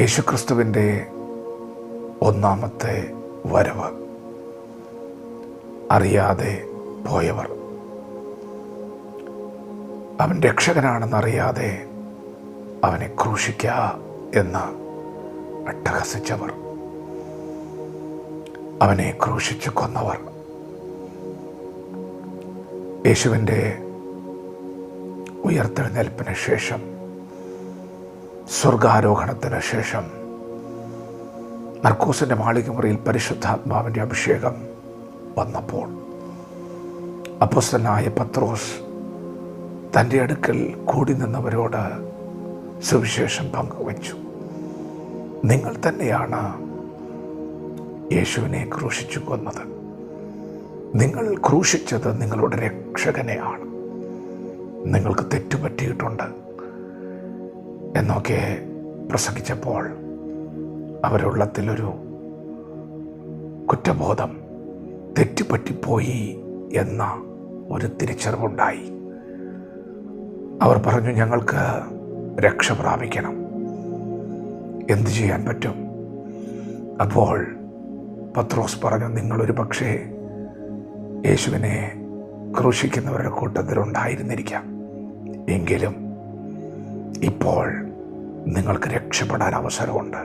യേശുക്രിസ്തുവിന്റെ ഒന്നാമത്തെ വരവ്. അറിയാതെ പോയവർ. അവൻ രക്ഷകനാണെന്നറിയാതെ അവനെ ക്രൂശിക്ക എന്ന് അട്ടഹസിച്ചവർ. അവനെ ക്രൂശിച്ചു കൊന്നവർ. യേശുവിന്റെ ഉയർത്തെഴുന്നേൽപ്പിന് ശേഷം സ്വർഗാരോഹണത്തിന് ശേഷം മർക്കൂസിന്റെ മാളികമുറിയിൽ പരിശുദ്ധാത്മാവിന്റെ അഭിഷേകം വന്നപ്പോൾ അപ്പോസ്തനായ പത്രോസ് തന്റെ അടുക്കൽ കൂടി നിന്നവരോട് സുവിശേഷം പങ്കുവച്ചു. നിങ്ങൾ തന്നെയാണ് യേശുവിനെ ക്രൂശിച്ചു കൊന്നത്. നിങ്ങൾ ക്രൂശിച്ചത് നിങ്ങളുടെ രക്ഷകനെയാണ്. നിങ്ങൾക്ക് തെറ്റുപറ്റിയിട്ടുണ്ട്. എന്നൊക്കെ പ്രസംഗിച്ചപ്പോൾ അവരുള്ളത്തിലൊരു കുറ്റബോധം തെറ്റുപറ്റിപ്പോയി എന്ന ഒരു തിരിച്ചറിവുണ്ടായി. അവർ പറഞ്ഞു ഞങ്ങൾക്ക് രക്ഷ പ്രാപിക്കണം. എന്തു ചെയ്യാൻ പറ്റും? അപ്പോൾ പത്രോസ് പറഞ്ഞു നിങ്ങളൊരു പക്ഷേ യേശുവിനെ ക്രൂശിക്കുന്നവരുടെ കൂട്ടത്തിലുണ്ടായിരുന്നിരിക്കാം. എങ്കിലും ഇപ്പോൾ നിങ്ങൾക്ക് രക്ഷപ്പെടാൻ അവസരമുണ്ട്.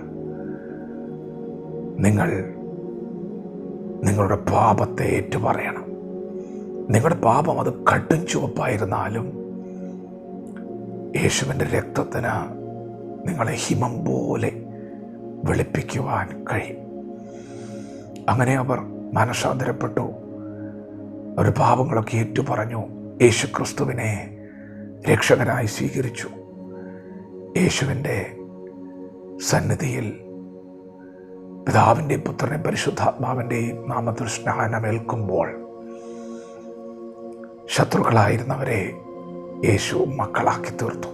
നിങ്ങൾ നിങ്ങളുടെ പാപത്തെ ഏറ്റുപറയണം. നിങ്ങളുടെ പാപം അത് കടും ചുവപ്പായിരുന്നാലും യേശുവിന്റെ രക്തത്തിന് നിങ്ങളെ ഹിമം പോലെ വെളുപ്പിക്കുവാൻ കഴിയും. അങ്ങനെ അവർ മനഃശാന്തരപ്പെട്ടു. ഒരു പാപങ്ങളൊക്കെ ഏറ്റുപറഞ്ഞു. യേശു ക്രിസ്തുവിനെ രക്ഷകനായി സ്വീകരിച്ചു. യേശുവിന്റെ സന്നിധിയിൽ പിതാവിന്റെയും പുത്രനെ പരിശുദ്ധാത്മാവിന്റെയും നാമത്തിൽ സ്നാനമേൽക്കുമ്പോൾ ശത്രുക്കളായിരുന്നവരെ യേശു മക്കളാക്കി തീർത്തു.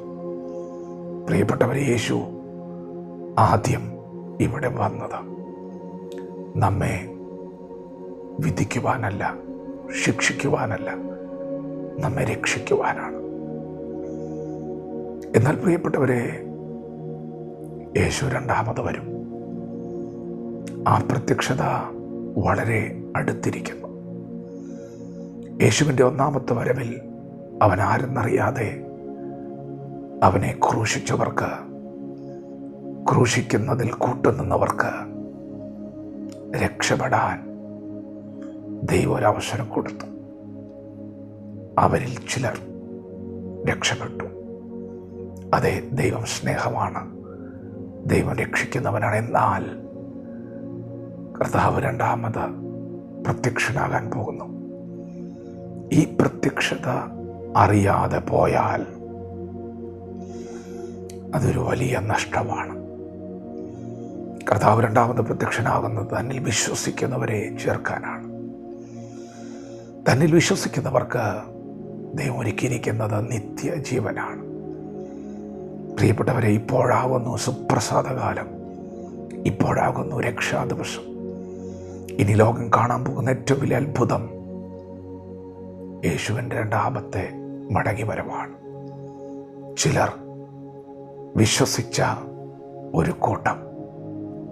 പ്രിയപ്പെട്ടവരെ യേശു ആദ്യം ഇവിടെ വന്നത് നമ്മെ വിധിക്കുവാനല്ല ശിക്ഷിക്കുവാനല്ല നമ്മെ രക്ഷിക്കുവാനാണ്. എന്നാൽ പ്രിയപ്പെട്ടവരെ യേശു രണ്ടാമത് വരും. ആ പ്രത്യക്ഷത വളരെ അടുത്തിരിക്കുന്നു. യേശുവിന്റെ ഒന്നാമത്തെ വരവിൽ അവൻ ആരെന്നറിയാതെ അവനെ ക്രൂശിച്ചവർക്ക് ക്രൂശിക്കുന്നതിൽ കൂട്ടുനിന്നവർക്ക് രക്ഷപ്പെടാൻ ദൈവം ഒരവസരം കൊടുത്തു. അവരിൽ ചിലർ രക്ഷപ്പെട്ടു. അതെ ദൈവം സ്നേഹമാണ്. ദൈവം രക്ഷിക്കുന്നവനാണ് എന്നാൽ കർത്താവ് രണ്ടാമത് പ്രത്യക്ഷനാകാൻ പോകുന്നു. ഈ പ്രത്യക്ഷത അറിയാതെ പോയാൽ അതൊരു വലിയ നഷ്ടമാണ്. കർത്താവ് രണ്ടാമത് പ്രത്യക്ഷനാകുന്നത് തന്നിൽ വിശ്വസിക്കുന്നവരെ ചേർക്കാനാണ്. തന്നിൽ വിശ്വസിക്കുന്നവർക്ക് ദൈവം ഒരുക്കിയിരിക്കുന്നത് നിത്യജീവനാണ്. പ്രിയപ്പെട്ടവരെ ഇപ്പോഴാകുന്നു സുപ്രസാദകാലം. ഇപ്പോഴാകുന്നു രക്ഷാദിവസം. ഇനി ലോകം കാണാൻ പോകുന്ന ഏറ്റവും വലിയ അത്ഭുതം യേശുവിന്റെ രണ്ടാമത്തെ മടങ്ങി വരവാണ് ചിലർ വിശ്വസിച്ച ഒരു കൂട്ടം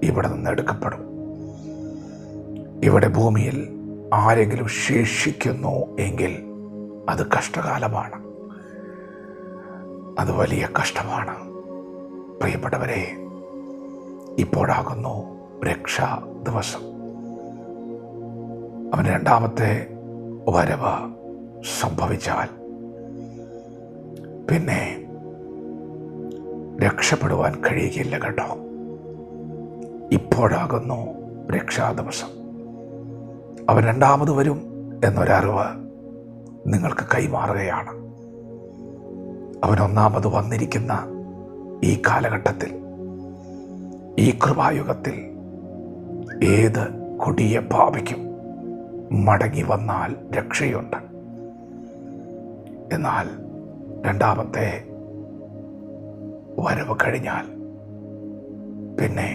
ഇവിടെ നിന്ന് എടുക്കപ്പെടും. ഇവിടെ ഭൂമിയിൽ ആരെങ്കിലും ശേഷിക്കുന്നു എങ്കിൽ അത് കഷ്ടകാലമാണ്. അത് വലിയ കഷ്ടമാണ്. പ്രിയപ്പെട്ടവരെ ഇപ്പോഴാകുന്നു രക്ഷാ ദിവസം. അവൻ രണ്ടാമത്തെ വരവ് സംഭവിച്ചാൽ പിന്നെ രക്ഷപ്പെടുവാൻ കഴിയുകയില്ല കേട്ടോ. ഇപ്പോഴാകുന്നു രക്ഷാ ദിവസം. അവൻ രണ്ടാമത് വരും എന്നൊരറിവ് നിങ്ങൾക്ക് കൈമാറുകയാണ്. അവൻ ഒന്നാമത് വന്നിരിക്കുന്ന ഈ കാലഘട്ടത്തിൽ ഈ കൃപായുഗത്തിൽ ഏത് കൊടിയ പാപിക്കും മടങ്ങി വന്നാൽ രക്ഷയുണ്ട്. എന്നാൽ രണ്ടാമത്തെ വരവ് കഴിഞ്ഞാൽ പിന്നെ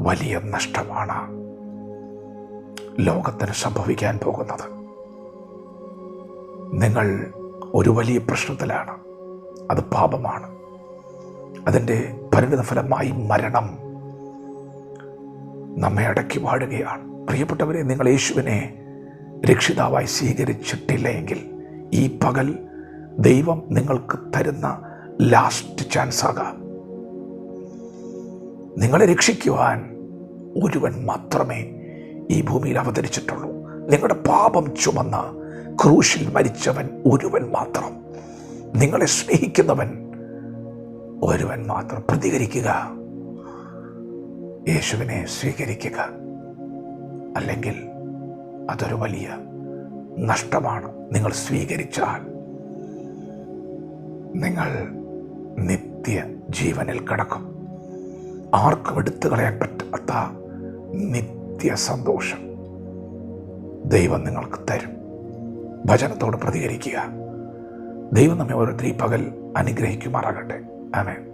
വലിയ നഷ്ടമാണ് ലോകത്തിന് സംഭവിക്കാൻ പോകുന്നത്. നിങ്ങൾ ഒരു വലിയ പ്രശ്നത്തിലാണ്. അത് പാപമാണ്. അതിന്റെ പരിണിതഫലമായി മരണം നമ്മെ അടക്കി വാഴുകയാണ് പ്രിയപ്പെട്ടവരെ നിങ്ങൾ യേശുവിനെ രക്ഷിതാവായി സ്വീകരിച്ചിട്ടില്ല എങ്കിൽ ഈ പകൽ ദൈവം നിങ്ങൾക്ക് തരുന്ന ലാസ്റ്റ് ചാൻസ് ആകാം. നിങ്ങളെ രക്ഷിക്കുവാൻ ഒരുവൻ മാത്രമേ ഈ ഭൂമിയിൽ അവതരിച്ചിട്ടുള്ളൂ. നിങ്ങളുടെ പാപം ചുമന്ന് ക്രൂശിൽ മരിച്ചവൻ ഒരുവൻ മാത്രം. നിങ്ങളെ സ്നേഹിക്കുന്നവൻ ഒരുവൻ മാത്രം. പ്രതികരിക്കുക. യേശുവിനെ സ്വീകരിക്കുക. അല്ലെങ്കിൽ അതൊരു വലിയ നഷ്ടമാണ് നിങ്ങൾ സ്വീകരിച്ചാൽ. നിങ്ങൾ നിത്യ ജീവനിൽ കിടക്കും. ആർക്കും എടുത്തു കളയാൻ പറ്റാത്ത നിത്യ സന്തോഷം ദൈവം നിങ്ങൾക്ക് തരും. വചനത്തോട് പ്രതികരിക്കുക. ദൈവം നമ്മെ ഓരോരുത്തരും ഈ പകൽ അനുഗ്രഹിക്കുമാറാകട്ടെ. ആമേൻ.